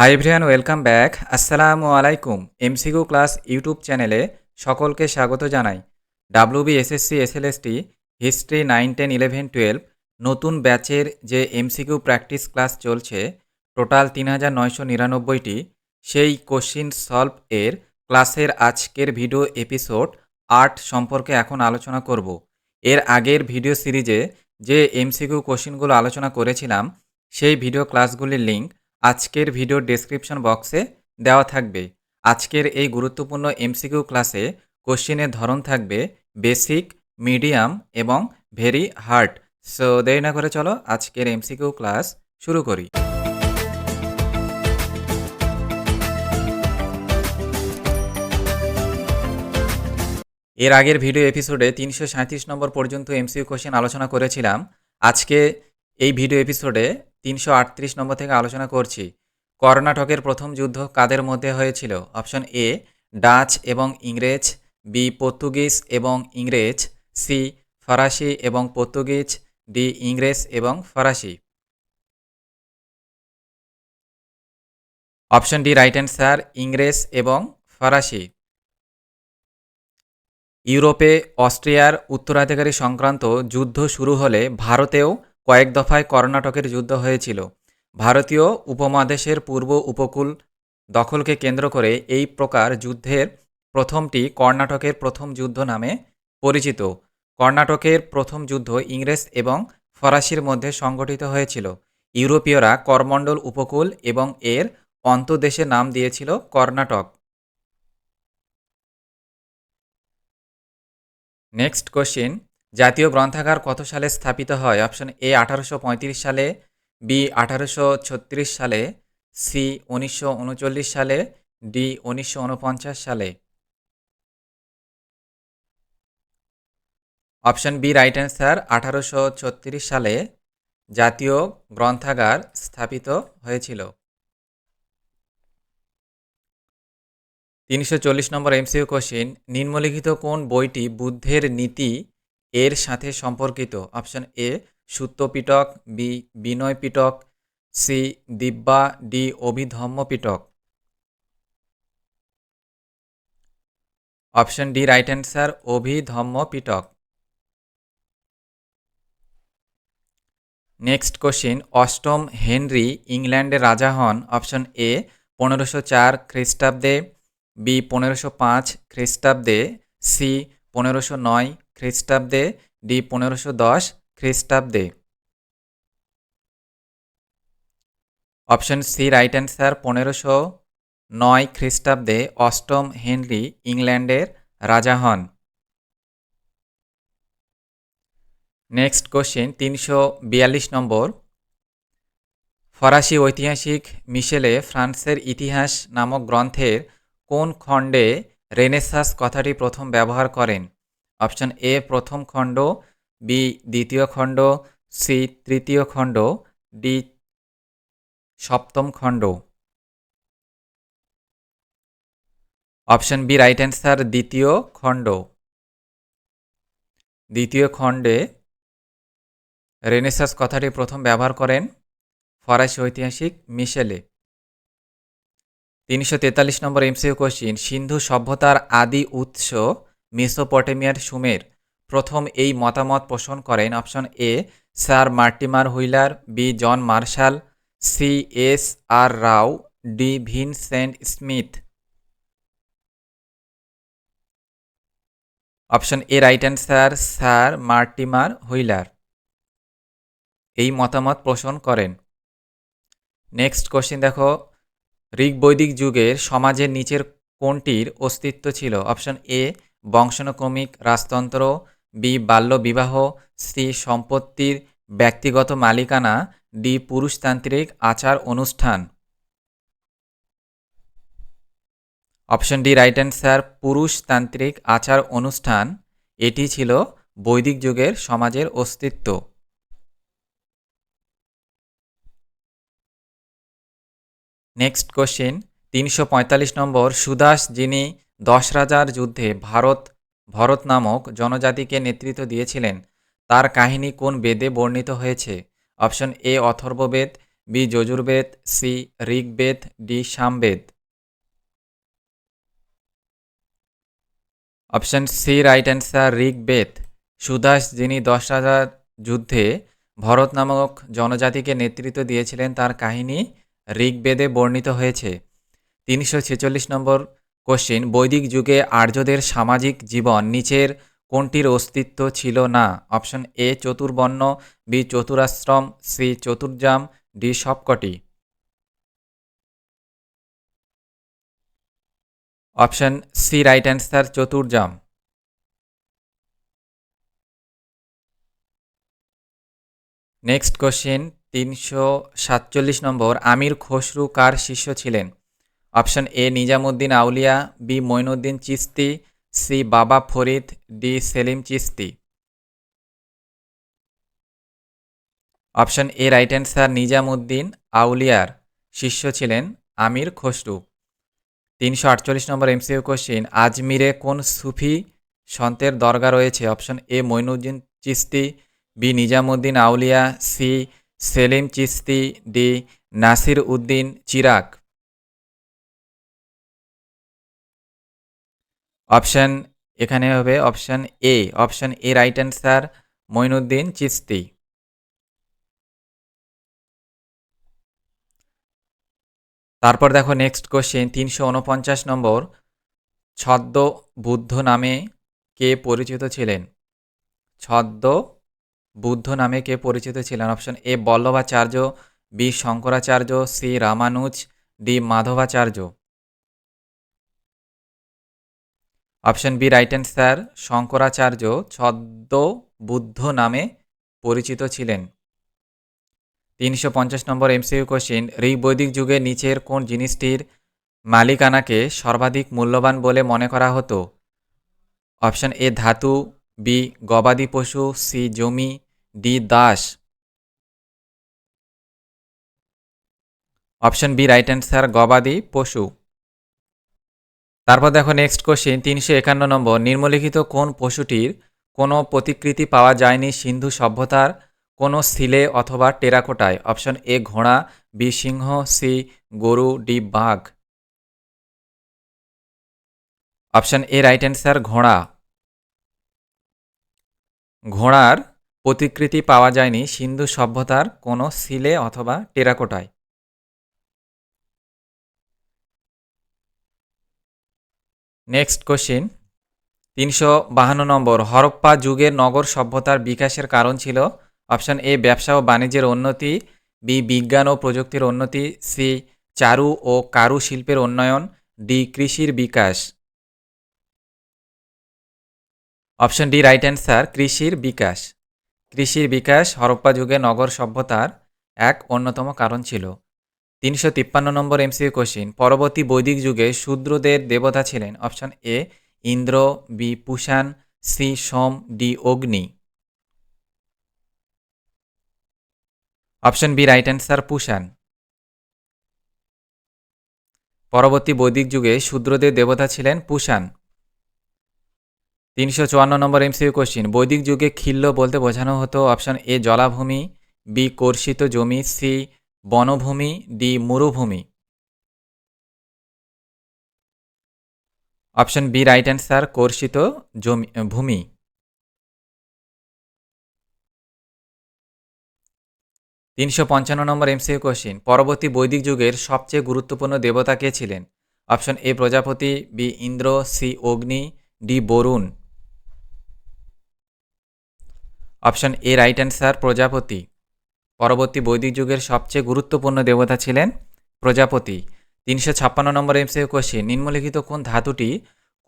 Hi everyone welcome back আসসালামু আলাইকুম MCQ class YouTube চ্যানেলে সকলকে স্বাগত জানাই। WB SSC SLST history nine ten eleven twelve নতুন ব্যাচের যে এমসিকিউ প্র্যাকটিস ক্লাস চলছে টোটাল তিন হাজার নয়শো নিরানব্বইটি, সেই কোশ্চিন সলভ এর ক্লাসের আজকের ভিডিও এপিসোড আট সম্পর্কে এখন আলোচনা করব। এর আগের ভিডিও সিরিজে যে এমসিকিউ কোশ্চিনগুলো আলোচনা করেছিলাম, সেই ভিডিও ক্লাসগুলির লিঙ্ক আজকের ভিডিও ডেসক্রিপশন বক্সে দেওয়া থাকবে। আজকের এই গুরুত্বপূর্ণ এমসিকিউ ক্লাসে কোশ্চেনের ধরন থাকবে বেসিক মিডিয়াম এবং ভেরি হার্ড সো দেরি না করে চলো আজকের এমসিকিউ ক্লাস শুরু করি। এর আগের ভিডিও এপিসোডে তিনশো নম্বর পর্যন্ত এমসিকিউ কোশ্চেন আলোচনা করেছিলাম। আজকে এই ভিডিও এপিসোডে তিনশো আটত্রিশ নম্বর থেকে আলোচনা করছি। কর্ণাটকের প্রথম যুদ্ধ কাদের মধ্যে হয়েছিল? অপশন এ, ডাচ এবং ইংরেজ, বি, পর্তুগিজ এবং ইংরেজ, সি, ফরাসি এবং পর্তুগিজ, ডি, ইংরেজ এবং ফরাসি। অপশন ডি, রাইট অ্যান্সার, ইংরেজ এবং ফরাসি। ইউরোপে অস্ট্রিয়ার উত্তরাধিকারী সংক্রান্ত যুদ্ধ শুরু হলে ভারতেও কয়েক দফায় কর্ণাটকের যুদ্ধ হয়েছিল। ভারতীয় উপমহাদেশের পূর্ব উপকূল দখলকে কেন্দ্র করে এই প্রকার যুদ্ধের প্রথমটি কর্ণাটকের প্রথম যুদ্ধ নামে পরিচিত। কর্ণাটকের প্রথম যুদ্ধ ইংরেজ এবং ফরাসির মধ্যে সংগঠিত হয়েছিল। ইউরোপীয়রা করমণ্ডল উপকূল এবং এর অন্তদেশে নাম দিয়েছিল কর্ণাটক। নেক্সট কোশ্চিন জাতীয় গ্রন্থাগার কত সালে স্থাপিত হয়? অপশন এ, আঠারোশো পঁয়ত্রিশ সালে, বি, আঠারোশো ছত্রিশ সালে, সি, উনিশশো উনচল্লিশ সালে, ডি, উনিশশো উনপঞ্চাশ সালে। অপশন বি, রাইট অ্যান্সার, আঠারোশো ছত্রিশ সালে জাতীয় গ্রন্থাগার স্থাপিত হয়েছিল। তিনশো চল্লিশ নম্বর এমসিউ কোশ্চিন, নিম্নলিখিত কোন বইটি বুদ্ধের নীতি এর সাথে সম্পর্কিত। Option A Suttapitaka B Vinaya Pitaka C, Divya, D Abhidhamma Pitaka option D, right answer Abhidhamma Pitaka next question, অষ্টম হেনরি ইংল্যান্ডের রাজা হন। অপশন এ, পনেরোশো চার খ্রিস্টাব্দে, বি, পনেরোশো পাঁচ খ্রিস্টাব্দে, সি, পনেরোশো নয় খ্রিস্টাব্দে ডি পনেরোশো দশ খ্রিস্টাব্দে। অপশন সি রাইট অ্যান্সার, পনেরোশো নয় খ্রিস্টাব্দে অষ্টম হেনরি ইংল্যান্ডের রাজা হন। নেক্সট কোশ্চেন, তিনশো বিয়াল্লিশ নম্বর। ফরাসি ঐতিহাসিক মিশেলে ফ্রান্সের ইতিহাস নামক গ্রন্থের কোন খণ্ডে রেনেসাস কথাটি প্রথম ব্যবহার করেন? অপশন এ, প্রথম খণ্ড, বি, দ্বিতীয় খণ্ড, সি, তৃতীয় খণ্ড, ডি, সপ্তম খণ্ড। অপশন বি রাইট অ্যান্সার দ্বিতীয় খণ্ড। দ্বিতীয় খণ্ডে রেনেসাস কথাটি প্রথম ব্যবহার করেন ফরাসি ঐতিহাসিক মিশেলে। তিনশো তেতাল্লিশ নম্বর এমসিউ কোশ্চিন, সিন্ধু সভ্যতার আদি উৎস মেসোপটেমিয়ার সুমের প্রথম এই মতামত পোষণ করেন option A, sir Mortimer Wheeler, B, John Marshall, C, S, R Rao, D, Vincent Smith. Option A right answer, sir Mortimer Wheeler. এই মতামত পোষণ করেন। নেক্সট কোশ্চিন দেখো ঋগ বৈদিক যুগের সমাজের নিচের কোনটির অস্তিত্ব ছিল? অপশন এ বংশানুক্রমিক রাজতন্ত্র, বি বাল্য বিবাহ সি সম্পত্তির ব্যক্তিগত মালিকানা, ডি পুরুষতান্ত্রিক আচার অনুষ্ঠান। অপশন ডি, রাইট অ্যান্সার, পুরুষতান্ত্রিক আচার অনুষ্ঠান। এটি ছিল বৈদিক যুগের সমাজের অস্তিত্ব। নেক্সট কোশ্চেন, তিনশো পঁয়তাল্লিশ নম্বর সুদাস যিনি দশ রাজার যুদ্ধে ভারত, ভরত নামক জনজাতিকে নেতৃত্ব দিয়েছিলেন। তার কাহিনী কোন বেদে বর্ণিত হয়েছে? Option A, Atharvaveda, B, Yajurveda, C, Rigveda, D, Samaveda. Option C, right answer, Rigveda. Sudas, যিনি দশ হাজার যুদ্ধে ভরত নামক জনজাতিকে নেতৃত্ব দিয়েছিলেন, তার কাহিনী ঋগ্বেদে বর্ণিত হয়েছে। তিনশো ছেচল্লিশ নম্বর কোশ্চিন, বৈদিক যুগে আর্যদের সামাজিক জীবন নিচের কোনটির অস্তিত্ব ছিল না? অপশন এ, চতুর্বর্ণ, বি, চতুরাশ্রম, সি চতুর্জাম ডি, সবকটি। অপশন সি, রাইট অ্যান্সার চতুর্জাম নেক্সট কোশ্চেন, তিনশো সাতচল্লিশ নম্বর, আমির খসরু কার শিষ্য ছিলেন? Option A, Nizamuddin Auliya, B, Moinuddin Chishti C, Baba Farid, D, Salim Chishti option A, right answer, Nizamuddin আউলিয়ার শিষ্য ছিলেন আমির খসরু। তিনশো আটচল্লিশ নম্বর এমসিউ কোশ্চিন, আজমিরে কোন সুফি সন্তের দরগা রয়েছে? Option A, Moinuddin Chishti B, Nizamuddin Auliya, C, Salim Chishti D, Nasir Uddin Chirag. Option এখানে হবে option A. Option A right answer Moinuddin Chishti. তারপর দেখো নেক্সট কোশ্চেন তিনশো উনপঞ্চাশ নম্বর। ছদ্ম বুদ্ধ নামে কে পরিচিত ছিলেন? ছদ্ম বুদ্ধ নামে কে পরিচিত ছিলেন? Option A Vallabhacharya, B Shankaracharya, C Ramanuja, D Madhvacharya. Option B right answer Shankaracharya ছদ্ম Buddha নামে পরিচিত ছিলেন। তিনশো পঞ্চাশ নম্বর এমসিইউ কোশ্চিন ঋগ্বৈদিক যুগে নিচের কোন জিনিসটির মালিকানাকে সর্বাধিক মূল্যবান বলে মনে করা হতো? অপশন এ ধাতু, বি গবাদি পশু, সি জমি, ডি দাস। অপশন বি রাইট অ্যান্সার গবাদি পশু। তারপর দেখো নেক্সট কোশ্চিন তিনশো একান্ন নম্বর, নিম্নলিখিত কোন পশুটির কোনো প্রতিকৃতি পাওয়া যায়নি সিন্ধু সভ্যতার কোনো সিলে অথবা টেরাকোটায়? অপশন এ ঘোড়া বি সিংহ সি গরু ডি বাঘ। অপশন এ রাইট অ্যান্সার ঘোড়া। ঘোড়ার প্রতিকৃতি পাওয়া যায়নি সিন্ধু সভ্যতার কোনো সিলে অথবা টেরাকোটায়। নেক্সট কোশ্চিন তিনশো বাহান্ন নম্বর, হরপ্পা যুগের নগর সভ্যতার বিকাশের কারণ ছিল অপশান এ, ব্যবসা ও বাণিজ্যের উন্নতি, বি, বিজ্ঞান ও প্রযুক্তির উন্নতি, সি, চারু ও কারু শিল্পের উন্নয়ন, ডি, কৃষির বিকাশ। অপশন ডি রাইট অ্যান্সার কৃষির বিকাশ। কৃষির বিকাশ হরপ্পা যুগে নগর সভ্যতার এক অন্যতম কারণ ছিল। তিনশো তিপ্পান্ন নম্বর এমসিউ কোশ্চিন পরবর্তী বৈদিক যুগে শূদ্রদের দেবতা ছিলেন। Option A Indra B Pushan C Soma D Agni. Option B right answer Pushan পরবর্তী বৈদিক যুগে শূদ্রদের দেবতা ছিলেন পুষান তিনশো চুয়ান্ন নম্বর এমসিউ কোশ্চিন বৈদিক যুগে খিল্ল বলতে বোঝানো হতো। অপশন এ জলাভূমি বি কর্ষিত জমি সি বনভূমি ডি মরুভূমি। অপশন বি রাইট অ্যান্সার কর্ষিত জমি ভূমি। তিনশো পঞ্চান্ন নম্বর এমসিউ কোশ্চিন পরবর্তী বৈদিক যুগের সবচেয়ে গুরুত্বপূর্ণ দেবতা কে ছিলেন? Option A, Prajapati B Indra C Agni D Varuna. Option A right answer Prajapati. পরবর্তী বৈদিক যুগের সবচেয়ে গুরুত্বপূর্ণ দেবতা ছিলেন প্রজাপতি। তিনশো ছাপ্পান্ন নম্বর এমসিউ কোশ্চিন নিম্নলিখিত কোন ধাতুটি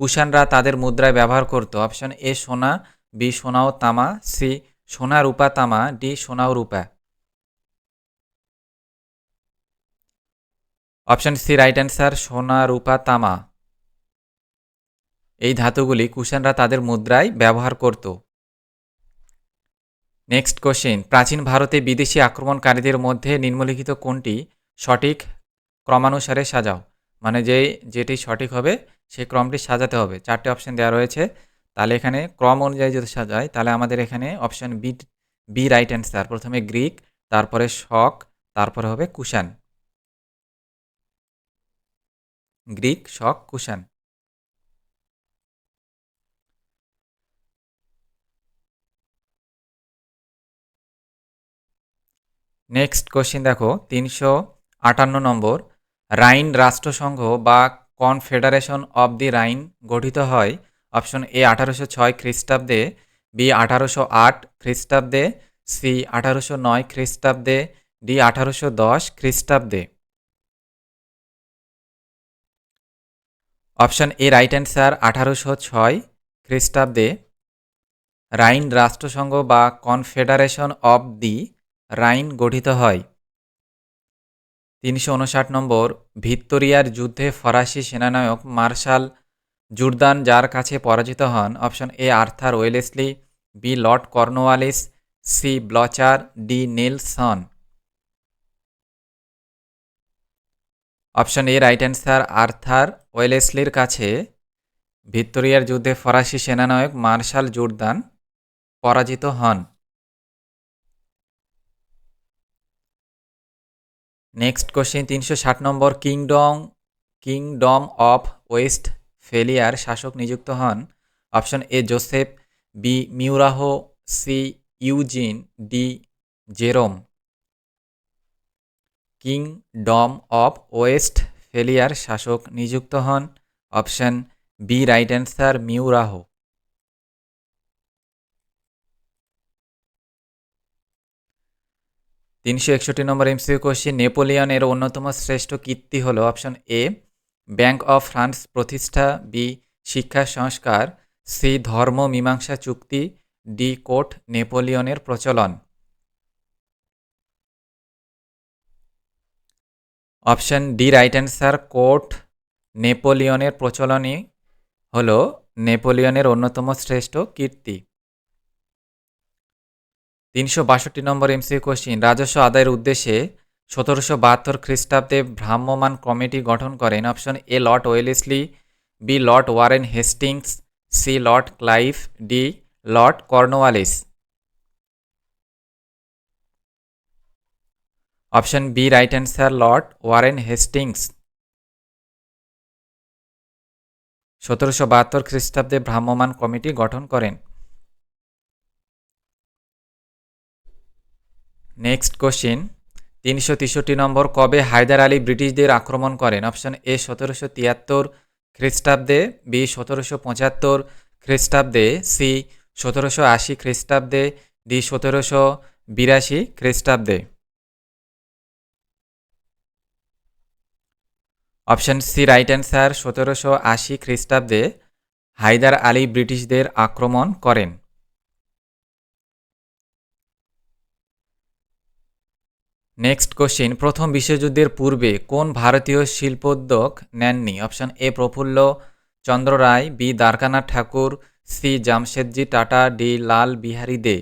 কুষাণরা তাদের মুদ্রায় ব্যবহার করত? অপশন এ সোনা বি সোনা ও তামা সি সোনা রূপা তামা ডি সোনা ও রূপা। অপশন সি রাইট অ্যান্সার সোনা রূপা তামা। এই ধাতুগুলি কুষাণরা তাদের মুদ্রায় ব্যবহার করত। নেক্সট কোশ্চেন প্রাচীন ভারতে বিদেশি আক্রমণকারীদের মধ্যে নিম্নলিখিত কোনটি সঠিক ক্রমানুসারে সাজাও? মানে যে, যেটি সঠিক হবে, সেই ক্রমটি সাজাতে হবে। চারটে অপশন দেওয়া রয়েছে। তাহলে এখানে ক্রম অনুযায়ী যদি সাজায়, তাহলে আমাদের এখানে option B B right answer প্রথমে গ্রিক তারপরে শক, তারপরে হবে Kushan. Greek Shaka, Kushan. Next question দেখো, তিনশো আটান্ন নম্বর। রাইন রাষ্ট্রসংঘ বা কনফেডারেশন অব দি রাইন গঠিত হয় অপশন এ আঠারোশো ছয় খ্রিস্টাব্দে বি আঠারোশো আট খ্রিস্টাব্দে সি আঠারোশো নয় খ্রিস্টাব্দে ডি আঠারোশো দশ খ্রিস্টাব্দে। অপশন এ রাইট অ্যান্সার আঠারোশো ছয় খ্রিস্টাব্দে। রাইন রাষ্ট্রসংঘ বা কনফেডারেশন অব দি রাইন গঠিত হয়। তিনশো উনষাট নম্বর, ভিক্টোরিয়ার যুদ্ধে ফরাসি সেনানায়ক মার্শাল জুরদান যার কাছে পরাজিত হন option A Arthur Wellesley, B Lord Cornwallis C Blucher, D Nelson. Option A right answer Arthur ওয়েলেসলির কাছে, ভিক্টোরিয়ার যুদ্ধে ফরাসি সেনানায়ক মার্শাল জুরদান পরাজিত হন। নেক্সট কোশ্চেন তিনশো ষাট নম্বর কিংডম কিংডম অফ ওয়েস্ট ফেলিয়ার শাসক নিযুক্ত হন। Option A Joseph B মিউরাহো C Eugene D Jerome kingdom of West ফেলিয়ার শাসক নিযুক্ত হন। অপশন বি রাইট অ্যান্সার মিউরাহো তিনশো একষট্টি নম্বর এমসিউ কোশ্চিন, নেপোলিয়নের অন্যতম শ্রেষ্ঠ কীর্তি হল option A, Bank of France প্রতিষ্ঠা, বি, শিক্ষা সংস্কার, সি, ধর্ম মীমাংসা চুক্তি, ডি, কোর্ট নেপোলিয়নের প্রচলন। Option D, right answer, code নেপোলিয়নের প্রচলনই হল নেপোলিয়নের অন্যতম শ্রেষ্ঠ কীর্তি। তিনশো বাষট্টি নম্বর এমসি কোশ্চিন, রাজস্ব আদায়ের উদ্দেশ্যে সতেরোশো বাহাত্তর খ্রিস্টাব্দে ভ্রাম্যমান কমিটি গঠন করেন option A Lord Wellesley, B Lord Warren Hastings, C Lord Clive, D Lord Cornwallis option B, right answer, Lord Warren Hastings. সতেরোশো বাহাত্তর খ্রিস্টাব্দে ভ্রাম্যমাণ কমিটি গঠন করেন। নেক্সট কোশ্চিন তিনশো তেষট্টি নম্বর, কবে হায়দার আলী ব্রিটিশদের আক্রমণ করেন? অপশন এ সতেরোশো তিয়াত্তর, খ্রিস্টাব্দে বি সতেরোশো পঁচাত্তর, খ্রিস্টাব্দে সি সতেরোশো আশি খ্রিস্টাব্দে ডি সতেরোশো বিরাশি খ্রিস্টাব্দে। অপশন সি রাইট অ্যান্সার সতেরোশো আশি খ্রিস্টাব্দে হায়দার আলী ব্রিটিশদের আক্রমণ করেন। নেক্সট কোশ্চিন প্রথম বিশ্বযুদ্ধের পূর্বে কোন ভারতীয় শিল্পোদ্যোগ নেননি? Option A Prafulla Chandra Ray B Dwarkanath Tagore C Jamsetji Tata D Lal Bihari Dey.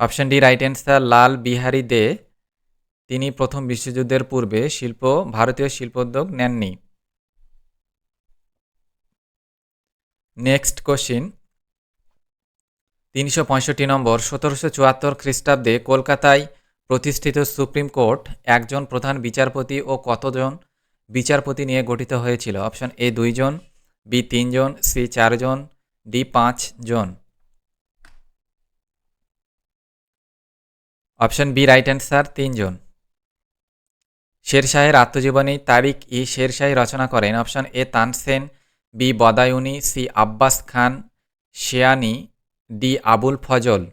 Option D right answer Lal Bihari Dey. তিনি প্রথম বিশ্বযুদ্ধের পূর্বে শিল্প, ভারতীয় শিল্পোদ্যোগ নেননি। নেক্সট কোশ্চিন তিনশো পঁয়ষট্টি নম্বর সতেরোশো চুয়াত্তর খ্রিস্টাব্দে কলকাতায় প্রতিষ্ঠিত সুপ্রিম কোর্ট একজন প্রধান বিচারপতি ও কতজন বিচারপতি নিয়ে গঠিত হয়েছিল? অপশন এ দুইজন, বি তিনজন, সি চারজন, ডি পাঁচ জন অপশন বি রাইট অ্যান্সার, তিনজন। শেরশাহের আত্মজীবনী তারিক ই শেরশাহী রচনা করেন। Option A Tansen, B Badauni, C Abbas Khan, Sarwani D Abul Fazl.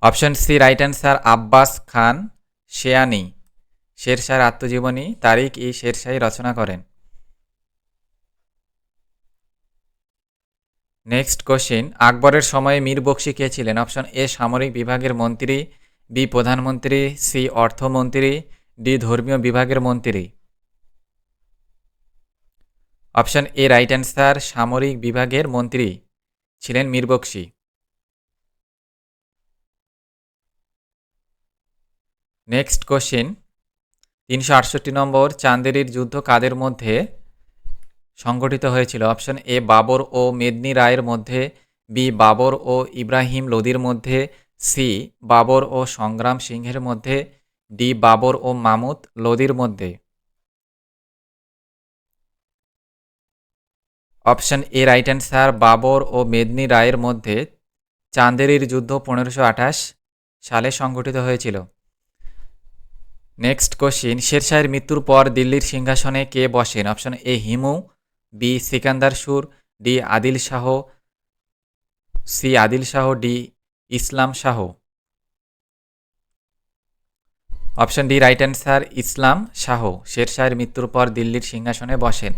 Option C, right answer, Abbas Khan Sarwani. শেরশাহের আত্মজীবনী তারিক ই শেরশাহী রচনা করেন। নেক্সট কোশ্চিন, আকবরের সময়ে মীর বক্সি কে ছিলেন? অপশন এ, সামরিক বিভাগের মন্ত্রী, বি, প্রধানমন্ত্রী, সি, অর্থমন্ত্রী, ডি, ধর্মীয় বিভাগের মন্ত্রী। অপশন এ রাইট অ্যান্সার সামরিক বিভাগের মন্ত্রী ছিলেন মীর বক্সি। নেক্সট কোশ্চিন তিনশো আটষট্টি নম্বর, চান্দেরির যুদ্ধ কাদের মধ্যে সংগঠিত হয়েছিল? অপশন এ বাবর ও মেদিনী রায়ের মধ্যে বি বাবর ও ইব্রাহিম লোদির মধ্যে সি বাবর ও সংগ্রাম সিংহের মধ্যে ডি বাবর ও মামুদ লোদির মধ্যে। Option A right answer Babur ও মেদিনী রায়ের মধ্যে চান্দেরির যুদ্ধ পনেরোশো আঠাশ সালে সংঘটিত হয়েছিল। নেক্সট কোশ্চিন শেরশাহের মৃত্যুর পর দিল্লির সিংহাসনে কে বসেন? Option A Hemu B Sikandar Sur D Adil Shah C Adil Shah D Islam Shah. Option D right answer Islam Shah. শেরশাহের মৃত্যুর পর দিল্লির সিংহাসনে বসেন।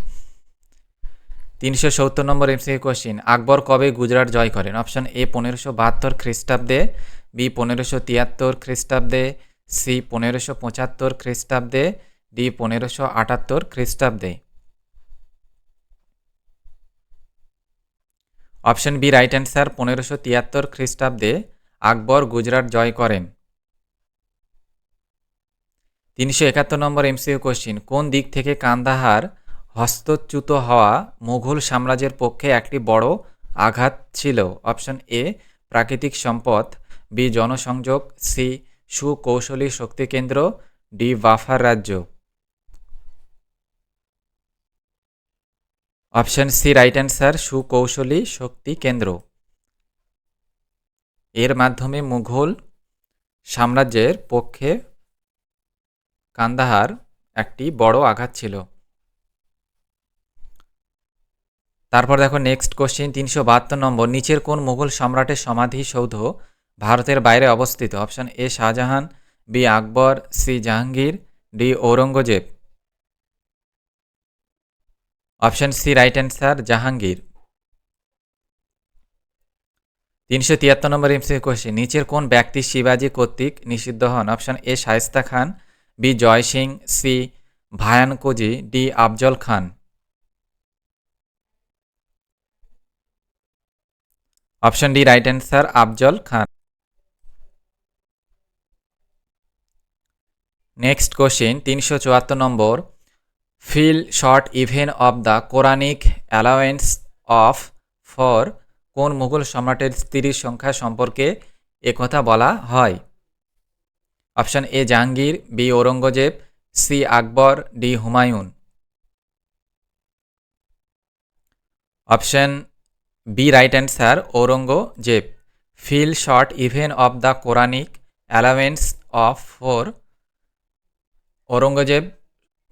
তিনশো সত্তর নম্বর এমসিকিউ কোশ্চিন আকবর কবে গুজরাট জয় করেন? অপশন এ পনেরোশো বাহাত্তর খ্রিস্টাব্দে বি পনেরোশো তিয়াত্তর খ্রিস্টাব্দে সি পনেরোশো পঁচাত্তর খ্রিস্টাব্দে ডি পনেরোশো আটাত্তর খ্রিস্টাব্দে। অপশন বি রাইট অ্যান্সার পনেরোশো তিয়াত্তর খ্রিস্টাব্দে, আকবর গুজরাট জয় করেন। তিনশো একাত্তর নম্বর এমসিউ কোশ্চিন কোন দিক থেকে কান্দাহার হস্তচ্যুত হওয়া মুঘল সাম্রাজ্যের পক্ষে একটি বড় আঘাত ছিল। অপশন এ, প্রাকৃতিক সম্পদ, বি, জনসংযোগ, সি, সুকৌশলী শক্তিকেন্দ্র, ডি, বাফার রাজ্য। অপশন সি, রাইট অ্যান্সার, সুকৌশলী শক্তি কেন্দ্র এর মাধ্যমে মুঘল সাম্রাজ্যের পক্ষে কান্দাহার একটি বড় আঘাত ছিল। তারপর দেখো নেক্সট কোশ্চিন তিনশো বাহাত্তর নম্বর, নিচের কোন মুঘল সম্রাটের সমাধিসৌধ ভারতের বাইরে অবস্থিত? Option A Shahjahan B Akbar C Jahangir D Aurangzeb. Option C right answer Jahangir. তিনশো তিয়াত্তর নম্বর এমসি কোশ্চেন নিচের কোন ব্যক্তি শিবাজি কর্তৃক নিষিদ্ধ হন? Option A Shaista Khan B Jai Singh C Vyankoji D Afzal Khan. Option D right answer Afzal Khan next question তিনশো চুয়াত্তর number fell short even of the Quranic allowance of four কোন মুঘল সম্রাটের স্ত্রীর সংখ্যা সম্পর্কে একথা বলা হয়? Option A Jahangir B Aurangzeb C Akbar D Humayun. Option B right answer Aurangzeb fell short even of the Quranic allowance of four Aurangzeb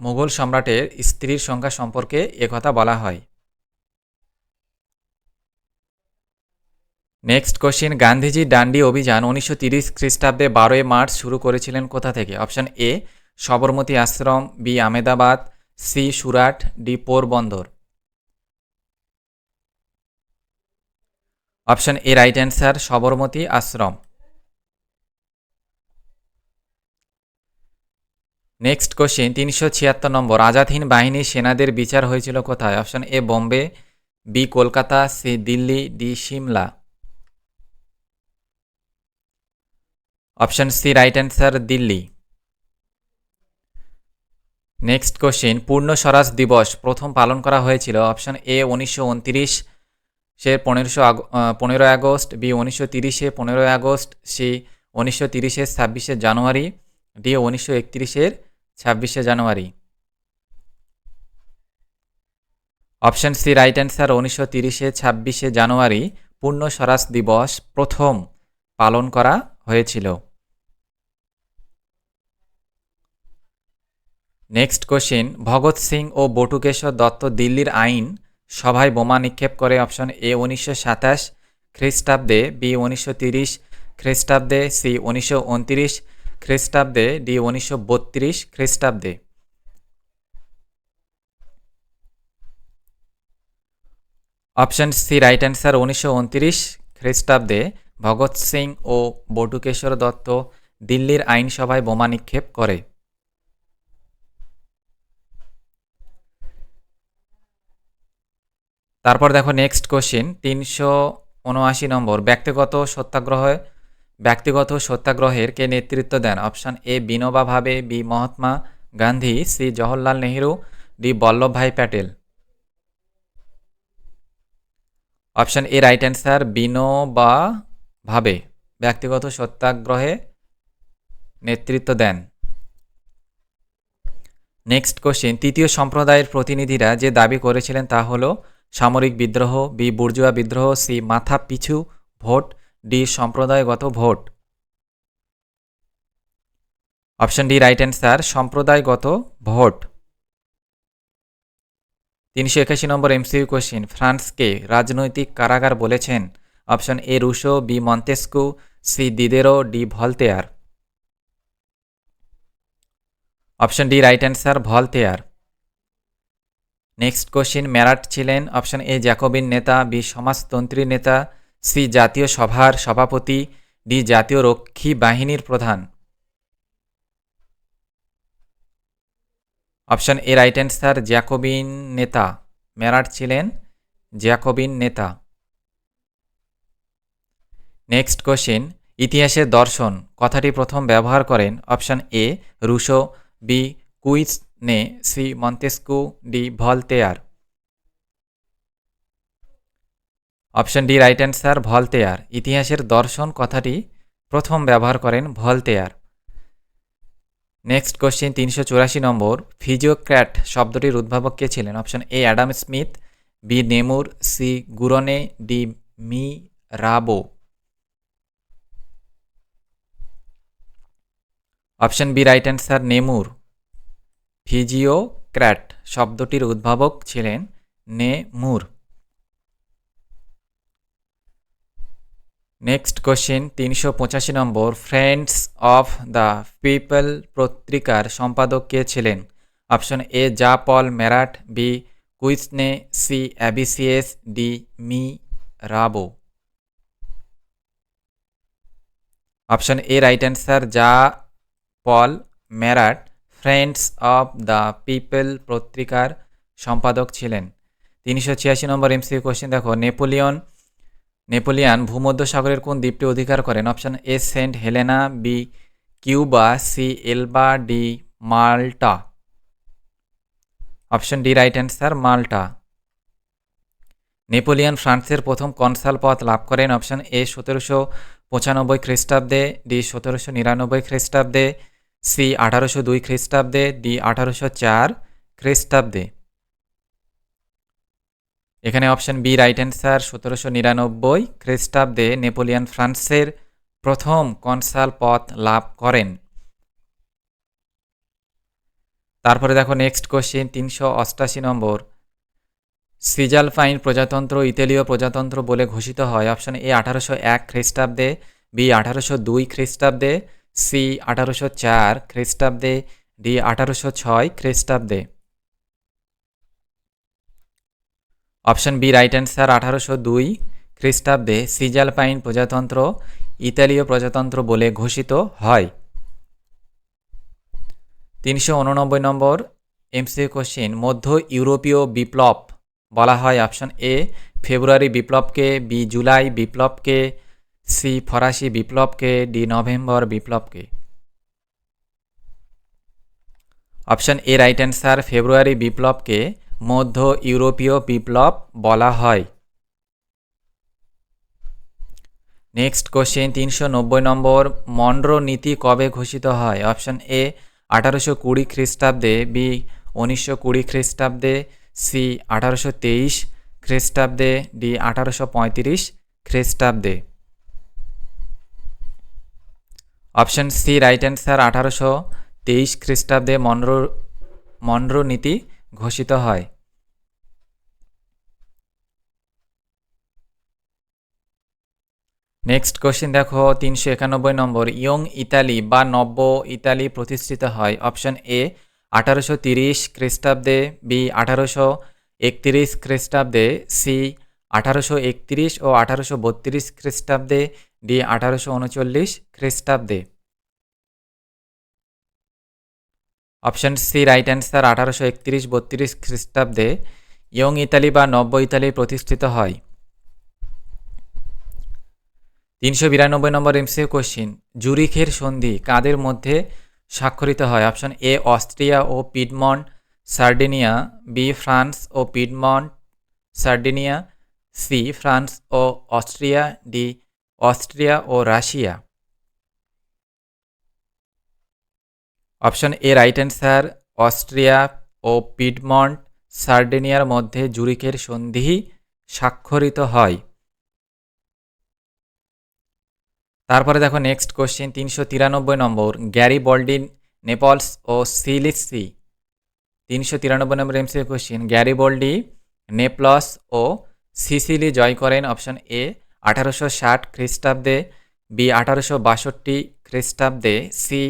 Mughal সম্রাটের স্ত্রীর সংখ্যা সম্পর্কে একথা বলা হয়। নেক্সট কোশ্চিন গান্ধীজি ডান্ডি অভিযান উনিশশো তিরিশ খ্রিস্টাব্দে বারোই মার্চ শুরু করেছিলেন কোথা থেকে? Option A Sabarmati Ashram B Ahmedabad C Surat D Porbandar option A right answer Sabarmati Ashram next question তিনশো ছিয়াত্তর নম্বর, আজাদহীন বাহিনীর সেনাদের বিচার হয়েছিল কোথায়? Option A Bombay B Kolkata C Delhi D Simla option C right answer Delhi. Next question Purna Swaraj দিবস প্রথম পালন করা হয়েছিল? অপশন এ উনিশশো উনত্রিশ সে পনেরোশো আগ পনেরোই আগস্ট, বি উনিশশো তিরিশে পনেরোই আগস্ট, সি উনিশশো তিরিশের ছাব্বিশে জানুয়ারি, ডি উনিশশো একত্রিশের ছাব্বিশে January. Option C right answer, উনিশশো তিরিশে ছাব্বিশে জানুয়ারি, পূর্ণ স্বরাজ দিবস প্রথম পালন করা হয়েছিল। নেক্সট কোশ্চিন, ভগৎ সিং ও বটুকেশ্বর দত্ত দিল্লির আইন সভায় বোমা নিক্ষেপ করে অপশন এ উনিশশো সাতাশ খ্রিস্টাব্দে, বি উনিশশো তিরিশ খ্রিস্টাব্দে, সি উনিশশো উনত্রিশ খ্রিস্টাব্দে, ডি উনিশশো বত্রিশ খ্রিস্টাব্দে। অপশন সি রাইট অ্যান্সার উনিশশো উনত্রিশ খ্রিস্টাব্দে, ভগৎ সিং ও বটুকেশ্বর দত্ত দিল্লির আইনসভায় বোমা নিক্ষেপ করে। তারপর দেখো নেক্সট কোশ্চিন তিনশো উনআশি নম্বর, ব্যক্তিগত সত্যাগ্রহ, ব্যক্তিগত সত্যাগ্রহের কে নেতৃত্ব দেন? Option A Vinoba Bhave B Mahatma Gandhi C Jawaharlal Nehru D Vallabhbhai Patel. Option A right answer Vinoba Bhave, ব্যক্তিগত সত্যাগ্রহে নেতৃত্ব দেন। নেক্সট কোশ্চেন তৃতীয় সম্প্রদায়ের প্রতিনিধিরা যে দাবি করেছিলেন তা হলো সামরিক বিদ্রোহ, বি বুর্জুয়া বিদ্রোহ, সি মাথা পিছু ভোট, ডি সম্প্রদায়গত vote. Option D right answer সম্প্রদায়গত ভোট। তিনশো একাশি নম্বর এমসিইউ কোশ্চিন ফ্রান্সকে রাজনৈতিক কারাগার বলেছেন? Option A, Rousseau, B Montesquieu, C Diderot, D Voltaire. Option D right answer Voltaire. Next question Marat ছিলেন অপশন এ জ্যাকোবিন নেতা বি সমাজতন্ত্রী নেতা সি জাতীয় সভার সভাপতি ডি জাতীয় রক্ষী বাহিনীর প্রধান। Option A right answer Jacobin নেতা। ম্যারাট ছিলেন জ্যাকোবিন নেতা। নেক্সট কোশ্চিন ইতিহাসের দর্শন। কথাটি প্রথম ব্যবহার করেন option A Rousseau B Quesnay C Montesquieu D Voltaire. Option D, right answer, Voltaire. ইতিহাসের দর্শন কথাটি প্রথম ব্যবহার করেন ভলতেয়ার। নেক্সট কোশ্চেন, তিনশো চুরাশি নম্বর, ফিজিওক্র্যাট শব্দটির উদ্ভাবক কে ছিলেন? Option A, Adam Smith, B, Nemours, C, Gournay, D, Mirabeau. Option B, right answer, Nemours. Physiocrat শব্দটির উদ্ভাবক ছিলেন নে মুর। নেক্সট কোশ্চেন, তিনশো পঁচাশি number, Friends of the People পত্রিকার সম্পাদক কে ছিলেন? Option A, Jean Paul Marat B, Quesnay, C Abbe Sieyes D, Mirabeau. Option A, right answer যা Paul Marat Friends of the People পত্রিকার সম্পাদক ছিলেন। তিনশো ছিয়াশি নম্বর এমসিউ কোশ্চেন দেখো, নেপোলিয়ন, নেপোলিয়ান ভূমধ্যসাগরের কোন দ্বীপটি অধিকার করেন? Option A Saint Helena B Cuba C Elba D Malta option D right answer Malta Napoleon ফ্রান্সের প্রথম কনসাল পদ লাভ করেন। অপশন এ সতেরোশো পঁচানব্বই খ্রিস্টাব্দে ডি সতেরোশো নিরানব্বই খ্রিস্টাব্দে। সি আঠারোশো দুই খ্রিস্টাব্দে, ডি আঠারোশো চার খ্রিস্টাব্দে। এখানে অপশন বি রাইট অ্যান্সার, সতেরোশো নিরানব্বই খ্রিস্টাব্দে নেপোলিয়ান ফ্রান্সের প্রথম কনসাল পদ লাভ করেন। তারপরে দেখো নেক্সট কোশ্চেন, তিনশো অষ্টাশি নম্বর। সিজালফাইন প্রজাতন্ত্র ইতালীয় প্রজাতন্ত্র বলে ঘোষিত হয়, অপশন এ আঠারোশো এক খ্রিস্টাব্দে, বি আঠারোশো দুই খ্রিস্টাব্দে সি আঠারোশো চার খ্রিস্টাব্দে, ডি আঠারোশো ছয় খ্রিস্টাব্দে। অপশন বি, রাইট অ্যান্সার, আঠারোশো দুই খ্রিস্টাব্দে সিজালপাইন প্রজাতন্ত্র, ইতালীয় প্রজাতন্ত্র বলে ঘোষিত হয়। তিনশো উননব্বই নম্বর এমসি কোশ্চিন, মধ্য ইউরোপীয় বিপ্লব বলা হয় অপশন এ, ফেব্রুয়ারি বিপ্লবকে, বি জুলাই বিপ্লবকে সি ফরাসি বিপ্লবকে, ডি নভেম্বর বিপ্লবকে। Option A right answer, February বিপ্লবকে মধ্য ইউরোপীয় বিপ্লব বলা হয়। নেক্সট কোশ্চেন, তিনশো নব্বই নম্বর, মন্ড্রো নীতি কবে ঘোষিত হয়? অপশন এ, আঠারোশো কুড়ি খ্রিস্টাব্দে, বি, উনিশশো কুড়ি খ্রিস্টাব্দে, সি, আঠারোশো তেইশ খ্রিস্টাব্দে, ডি, আঠারোশো পঁয়ত্রিশ খ্রিস্টাব্দে। অপশন সি রাইট অ্যান্সার আঠারোশো তেইশ খ্রিস্টাব্দে মন্ড্রো মন্ড্রো নীতি ঘোষিত হয়। নেক্সট কোশ্চেন দেখো, তিনশো একানব্বই নম্বর, ইয়ং ইতালি বা নব্য ইতালি প্রতিষ্ঠিত হয়। অপশন এ আঠারোশো তিরিশ খ্রিস্টাব্দে বি আঠারোশো একতিরিশ খ্রিস্টাব্দে সি আঠারোশো একতিরিশ ও আঠারোশো বত্রিশ খ্রিস্টাব্দে ডি আঠারোশো উনচল্লিশ খ্রিস্টাব্দে। অপশন সি রাইট অ্যান্সার আঠারোশো একত্রিশ বত্রিশ খ্রিস্টাব্দে ইয়ং ইতালি বা নব্য ইতালি প্রতিষ্ঠিত হয়। তিনশো বিরানব্বই নম্বর এমসি কোশ্চিন, জুরিখের সন্ধি কাদের মধ্যে স্বাক্ষরিত হয়? অপশন এ, অস্ট্রিয়া ও পিডমন্ট, সার্ডিনিয়া, বি, ফ্রান্স ও পিডমন্ট, সার্ডিনিয়া, সি, ফ্রান্স ও Austria, D Austria O Russia. Option A right answer Austria O Piedmont, সার্ডেনিয়ার মধ্যে জুরিকের সন্ধি স্বাক্ষরিত হয়। তারপরে দেখো নেক্সট কোশ্চেন তিনশো তিরানব্বই নম্বর, গ্যারি বল্ডিন, নেপলস ও সিলিসি। তিনশো তিরানব্বই number MC question Garibaldi, Naples ও সিসিলি জয় করেন। অপশন এ আঠারোশো ষাট খ্রিস্টাব্দে, বি আঠারোশো বাষট্টি খ্রিস্টাব্দে, সি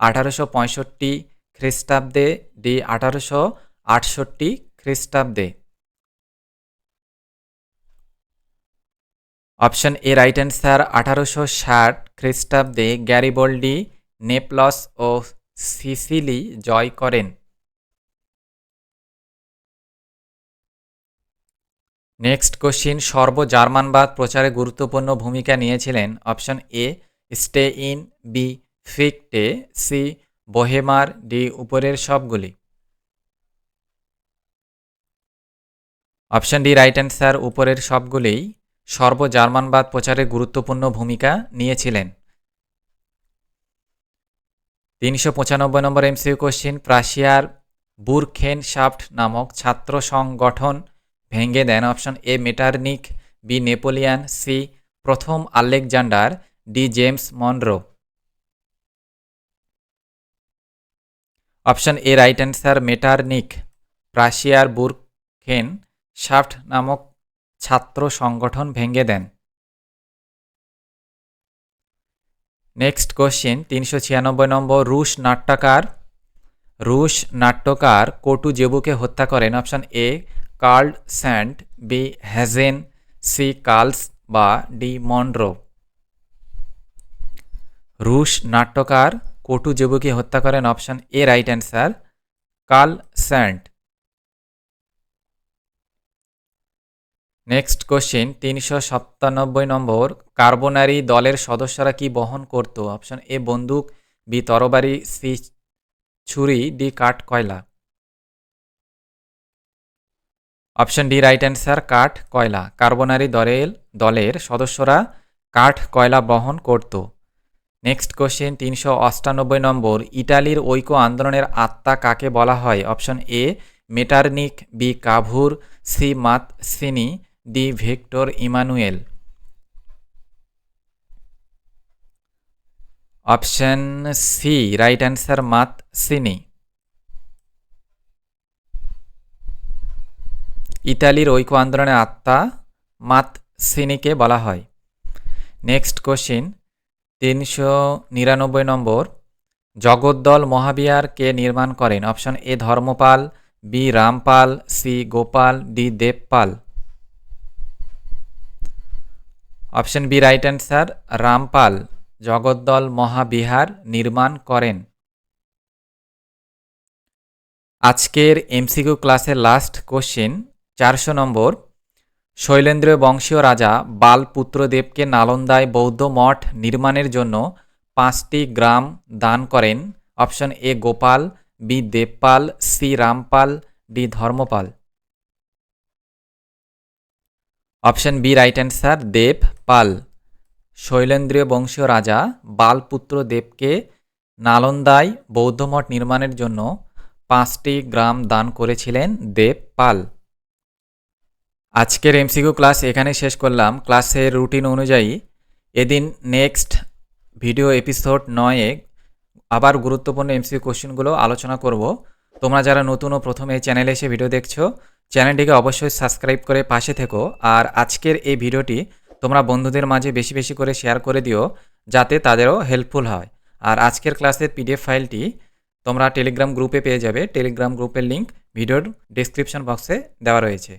আঠারোশো পঁয়ষট্টি খ্রিস্টাব্দে, ডি আঠারোশো আটষট্টি খ্রিস্টাব্দে। অপশন এ রাইট অ্যান্সার, আঠারোশো ষাট খ্রিস্টাব্দে গ্যারিবল্ডি, নেপলস ও সিসিলি জয় করেন। নেক্সট কোশ্চিন সর্ব জার্মানবাদ প্রচারে গুরুত্বপূর্ণ ভূমিকা নিয়েছিলেন option A Stein B Fichte C Boehmer D উপরের সবগুলি। অপশন ডি রাইট অ্যান্সার উপরের সবগুলিই সর্ব জার্মানবাদ প্রচারে গুরুত্বপূর্ণ ভূমিকা নিয়েছিলেন। তিনশো পঁচানব্বই নম্বর এমসিউ কোশ্চিন প্রাশিয়ার বুরখেন শাফট নামক ছাত্র সংগঠন ভেঙে দেন option A Metternich, B Napoleon, C প্রথম Alexander, D James Monroe. Option A right answer Metternich, রাশিয়ার বুরখেন শাফট নামক ছাত্র সংগঠন ভেঙে দেন। নেক্সট কোশ্চেন, তিনশো ছিয়ানব্বই নম্বর, রুশ নাট্যকার রুশ নাট্যকার কোটু জেবুকে হত্যা করেন। Option A Karl Sand B hasn't, C কার্লস বা ডি মনরো। রুশ নাট্যকার কোটু জেবুকে হত্যা করেন option A right answer, Karl Sand. Next question, তিনশো সাতানব্বই নম্বর, কার্বনারি দলের সদস্যরা কি বহন করত? অপশন এ, বন্দুক, বি তরবারি, সি ছুরি, ডি কাঠ কয়লা অপশন ডি রাইট অ্যান্সার কাঠ, কয়লা। কার্বনারি দলের দলের সদস্যরা কাঠ, কয়লা বহন করত। নেক্সট কোশ্চেন তিনশো অষ্টানব্বই নম্বর, ইটালির ঐক্য আন্দোলনের আত্মা কাকে বলা হয়? Option A Metternich B Cavour C Mazzini D Victor Emmanuel. Option C right answer Mazzini ইতালির ঐক্য আন্দোলনের আত্মা মাত সিনিকে বলা হয়। নেক্সট কোশ্চিন তিনশো নিরানব্বই নম্বর। জগদ্দল মহাবিহার কে নির্মাণ করেন। Option A Dharmapala B Ramapala C Gopala D Devapala. Option B right answer Ramapala, Jagaddala Mahavihara নির্মাণ করেন। আজকের এমসিকিউ ক্লাসের লাস্ট কোশ্চেন চারশো নম্বর, শৈলেন্দ্রীয় বংশীয় রাজা বাল পুত্রদেবকে নালন্দায় বৌদ্ধ মঠ নির্মাণের জন্য পাঁচটি গ্রাম দান করেন। Option A, Gopala, B, Devapala, C, Ramapala, D, Dharmapala. Option B, right answer Devapala শৈলেন্দ্রীয় বংশীয় রাজা বালপুত্র দেবকে নালন্দায় বৌদ্ধমঠ নির্মাণের জন্য পাঁচটি গ্রাম দান করেছিলেন দেব পাল আজকের এমসিকিউ ক্লাস এখানে শেষ করলাম। ক্লাসের রুটিন অনুযায়ী এদিন নেক্সট ভিডিও এপিসোড নয়ে আবার গুরুত্বপূর্ণ এমসিকিউ কোশ্চেনগুলো আলোচনা করব। তোমরা যারা নতুন ও প্রথম এই চ্যানেলে এসে ভিডিও দেখছ চ্যানেলটিকে অবশ্যই সাবস্ক্রাইব করে পাশে থেকো। আর আজকের এই ভিডিওটি তোমরা বন্ধুদের মাঝে বেশি বেশি করে শেয়ার করে দিও, যাতে তাদেরও হেল্পফুল হয়। আর আজকের ক্লাসের পিডিএফ ফাইলটি তোমরা টেলিগ্রাম গ্রুপে পেয়ে যাবে। টেলিগ্রাম গ্রুপের লিঙ্ক ভিডিওর ডিসক্রিপশন বক্সে দেওয়া রয়েছে।